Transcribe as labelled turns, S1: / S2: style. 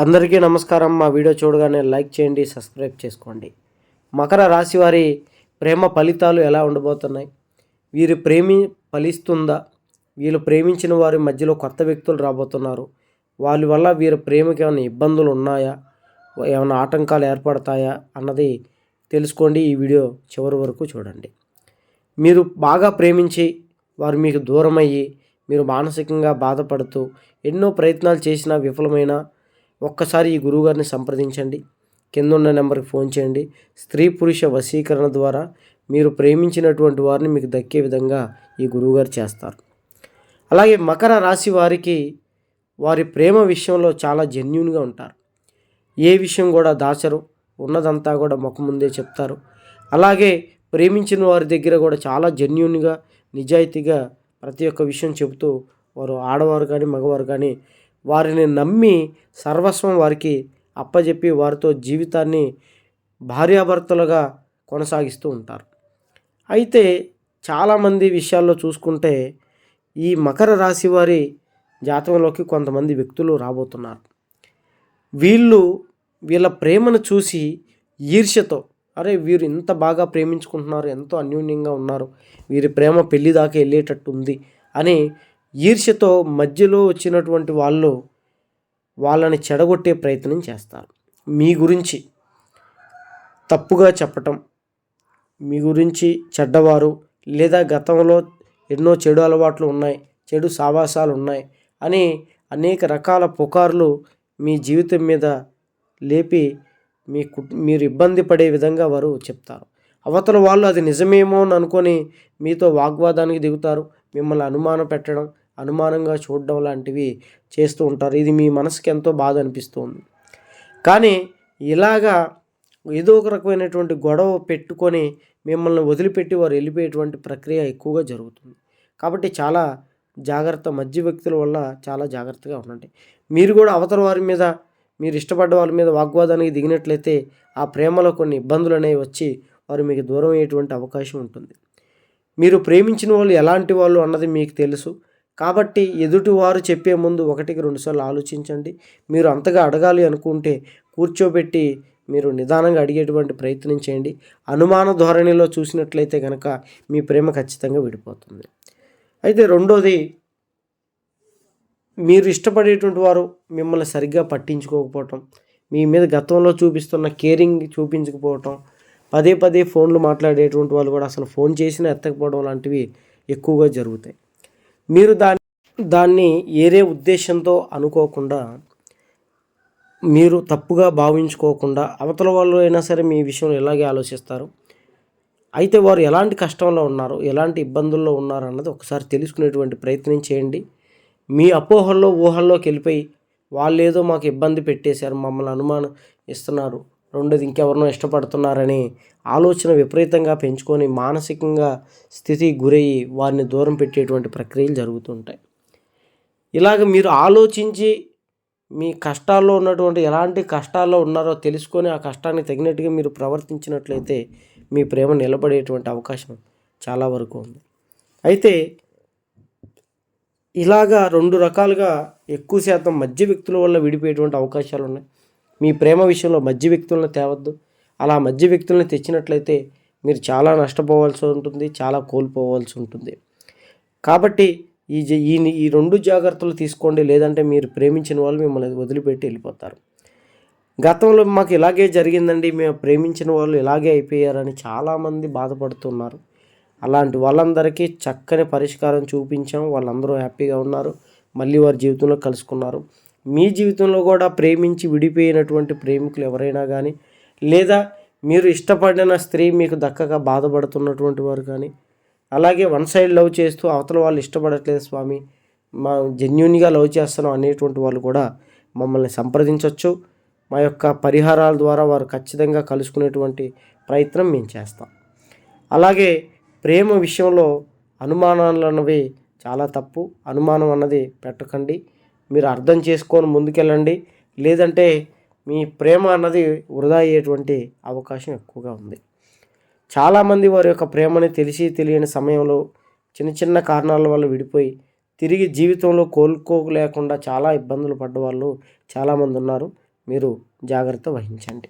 S1: అందరికీ నమస్కారం. మా వీడియో చూడగానే లైక్ చేయండి సబ్స్క్రైబ్ చేసుకోండి. మకర రాశి వారి ప్రేమ ఫలితాలు ఎలా ఉండబోతున్నాయి? వీరి ప్రేమి ఫలిస్తుందా? వీళ్ళు ప్రేమించిన వారి మధ్యలో కొత్త వ్యక్తులు రాబోతున్నారు. వాళ్ళ వల్ల వీరి ప్రేమకి ఏమైనా ఇబ్బందులు ఉన్నాయా? ఏమైనా ఆటంకాలు ఏర్పడతాయా? అన్నది తెలుసుకోండి. ఈ వీడియో చివరి వరకు చూడండి. మీరు బాగా ప్రేమించి వారు మీకు దూరమయ్యి మీరు మానసికంగా బాధపడుతూ ఎన్నో ప్రయత్నాలు చేసినా విఫలమైన ఒక్కసారి ఈ గురువుగారిని సంప్రదించండి. కింద ఉన్న నెంబర్కి ఫోన్ చేయండి. స్త్రీ పురుష వశీకరణ ద్వారా మీరు ప్రేమించినటువంటి వారిని మీకు దక్కే విధంగా ఈ గురువుగారు చేస్తారు. అలాగే మకర రాశి వారికి వారి ప్రేమ విషయంలో చాలా జెన్యున్గా ఉంటారు. ఏ విషయం కూడా దాచరు. ఉన్నదంతా కూడా ముఖం ముందే చెప్తారు. అలాగే ప్రేమించిన వారి దగ్గర కూడా చాలా జెన్యున్గా నిజాయితీగా ప్రతి ఒక్క విషయం చెబుతూ వారు ఆడవారు కానీ మగవారు కానీ వారిని నమ్మి సర్వస్వం వారికి అప్పజెప్పి వారితో జీవితాన్ని భార్యాభర్తలుగా కొనసాగిస్తూ ఉంటారు. అయితే చాలామంది విషయాల్లో చూసుకుంటే ఈ మకర రాశి వారి జాతకంలోకి కొంతమంది వ్యక్తులు రాబోతున్నారు. వీళ్ళు వీళ్ళ ప్రేమను చూసి ఈర్ష్యతో అరే వీరు ఇంత బాగా ప్రేమించుకుంటున్నారు ఎంతో అన్యోన్యంగా ఉన్నారు వీరి ప్రేమ పెళ్ళి దాకా వెళ్ళేటట్టు ఉంది అని ఈర్ష్యతో మధ్యలో వచ్చినటువంటి వాళ్ళు వాళ్ళని చెడగొట్టే ప్రయత్నం చేస్తారు. మీ గురించి తప్పుగా చెప్పటం మీ గురించి చెడ్డవారు లేదా గతంలో ఎన్నో చెడు అలవాట్లు ఉన్నాయి చెడు సావాసాలు ఉన్నాయి అని అనేక రకాల పుకార్లు మీ జీవితం మీద లేపి మీ కుట్ మీరు ఇబ్బంది పడే విధంగా వారు చెప్తారు. అవతల వాళ్ళు అది నిజమేమో అని అనుకొని మీతో వాగ్వాదానికి దిగుతారు. మిమ్మల్ని అనుమానం పెట్టడం అనుమానంగా చూడడం లాంటివి చేస్తూ ఉంటారు. ఇది మీ మనసుకి ఎంతో బాధ అనిపిస్తుంది. కానీ ఇలాగా ఏదో ఒక రకమైనటువంటి గొడవ పెట్టుకొని మిమ్మల్ని వదిలిపెట్టి వారు వెళ్ళిపోయేటువంటి ప్రక్రియ ఎక్కువగా జరుగుతుంది. కాబట్టి చాలా జాగ్రత్త మధ్య వ్యక్తుల వల్ల చాలా జాగ్రత్తగా ఉండండి. మీరు కూడా అవతల వారి మీద మీరు ఇష్టపడ్డ వాళ్ళ మీద వాగ్వాదానికి దిగినట్లయితే ఆ ప్రేమలో కొన్ని ఇబ్బందులు అనేవి వచ్చి వారు మీకు దూరం అయ్యేటువంటి అవకాశం ఉంటుంది. మీరు ప్రేమించిన వాళ్ళు ఎలాంటి వాళ్ళు అన్నది మీకు తెలుసు. కాబట్టి ఎదుటివారు చెప్పే ముందు ఒకటికి రెండుసార్లు ఆలోచించండి. మీరు అంతగా అడగాలి అనుకుంటే కూర్చోబెట్టి మీరు నిదానంగా అడిగేటువంటి ప్రయత్నం చేయండి. అనుమాన ధోరణిలో చూసినట్లయితే కనుక మీ ప్రేమ ఖచ్చితంగా విడిపోతుంది. అయితే రెండోది మీరు ఇష్టపడేటువంటి వారు మిమ్మల్ని సరిగ్గా పట్టించుకోకపోవటం మీ మీద గతంలో చూపిస్తున్న కేరింగ్ చూపించకపోవటం పదే పదే ఫోన్లు మాట్లాడేటువంటి వాళ్ళు కూడా అసలు ఫోన్ చేసినా ఎత్తకపోవడం లాంటివి ఎక్కువగా జరుగుతాయి. మీరు దాన్ని దాన్ని ఏరే ఉద్దేశంతో అనుకోకుండా మీరు తప్పుగా భావించుకోకుండా అవతల వాళ్ళు అయినా సరే మీ విషయంలో ఇలాగే ఆలోచిస్తారు? అయితే వారు ఎలాంటి కష్టంలో ఉన్నారు ఎలాంటి ఇబ్బందుల్లో ఉన్నారు అన్నది ఒకసారి తెలుసుకునేటువంటి ప్రయత్నం చేయండి. మీ అపోహల్లో ఊహల్లోకి వెళ్ళిపోయి వాళ్ళు ఏదో మాకు ఇబ్బంది పెట్టేశారు మమ్మల్ని అనుమానం ఇస్తున్నారు రెండోది ఇంకెవరినో ఇష్టపడుతున్నారని ఆలోచన విపరీతంగా పెంచుకొని మానసికంగా స్థితి గురయ్యి వారిని దూరం పెట్టేటువంటి ప్రక్రియలు జరుగుతుంటాయి. ఇలాగ మీరు ఆలోచించి మీ కష్టాల్లో ఉన్నటువంటి ఎలాంటి కష్టాల్లో ఉన్నారో తెలుసుకొని ఆ కష్టానికి తగినట్టుగా మీరు ప్రవర్తించినట్లయితే మీ ప్రేమ నిలబడేటువంటి అవకాశం చాలా వరకు ఉంది. అయితే ఇలాగా రెండు రకాలుగా ఎక్కువ శాతం మధ్య వ్యక్తుల వల్ల విడిపోయేటువంటి అవకాశాలు ఉన్నాయి. మీ ప్రేమ విషయంలో మధ్య వ్యక్తులను తేవద్దు. అలా మధ్య వ్యక్తులను తెచ్చినట్లయితే మీరు చాలా నష్టపోవాల్సి ఉంటుంది చాలా కోల్పోవాల్సి ఉంటుంది. కాబట్టి ఈ జ- ఈ ఈ రెండు జాగ్రత్తలు తీసుకోండి. లేదంటే మీరు ప్రేమించిన వాళ్ళు మిమ్మల్ని వదిలిపెట్టి వెళ్ళిపోతారు. గతంలో మాకు ఇలాగే జరిగిందండి. మేము ప్రేమించిన వాళ్ళు ఇలాగే అయిపోయారని చాలామంది బాధపడుతున్నారు. అలాంటి వాళ్ళందరికీ చక్కని పరిష్కారం చూపించాం. వాళ్ళందరూ హ్యాపీగా ఉన్నారు. మళ్ళీ వారి జీవితంలో కలుసుకున్నారు. మీ జీవితంలో కూడా ప్రేమించి విడిపోయినటువంటి ప్రేమికులు ఎవరైనా కానీ లేదా మీరు ఇష్టపడిన స్త్రీ మీకు దక్కగా బాధపడుతున్నటువంటి వారు కానీ అలాగే వన్ సైడ్ లవ్ చేస్తూ అవతల వాళ్ళు ఇష్టపడట్లేదు స్వామి మా జెన్యున్గా లవ్ చేస్తున్నాం అనేటువంటి వాళ్ళు కూడా మమ్మల్ని సంప్రదించవచ్చు మా యొక్క పరిహారాల ద్వారా వారు ఖచ్చితంగా కలుసుకునేటువంటి ప్రయత్నం మేము చేస్తాం. అలాగే ప్రేమ విషయంలో అనుమానాలు అన్నవి చాలా తప్పు. అనుమానం అన్నది పెట్టకండి. మీరు అర్థం చేసుకొని ముందుకెళ్ళండి. లేదంటే మీ ప్రేమ అన్నది వృధా అయ్యేటువంటి అవకాశం ఎక్కువగా ఉంది. చాలామంది వారి యొక్క ప్రేమని తెలిసి తెలియని సమయంలో చిన్న చిన్న కారణాల వల్ల విడిపోయి తిరిగి జీవితంలో కోలుకోలేకుండా చాలా ఇబ్బందులు పడ్డ వాళ్ళు చాలామంది ఉన్నారు. మీరు జాగ్రత్త వహించండి.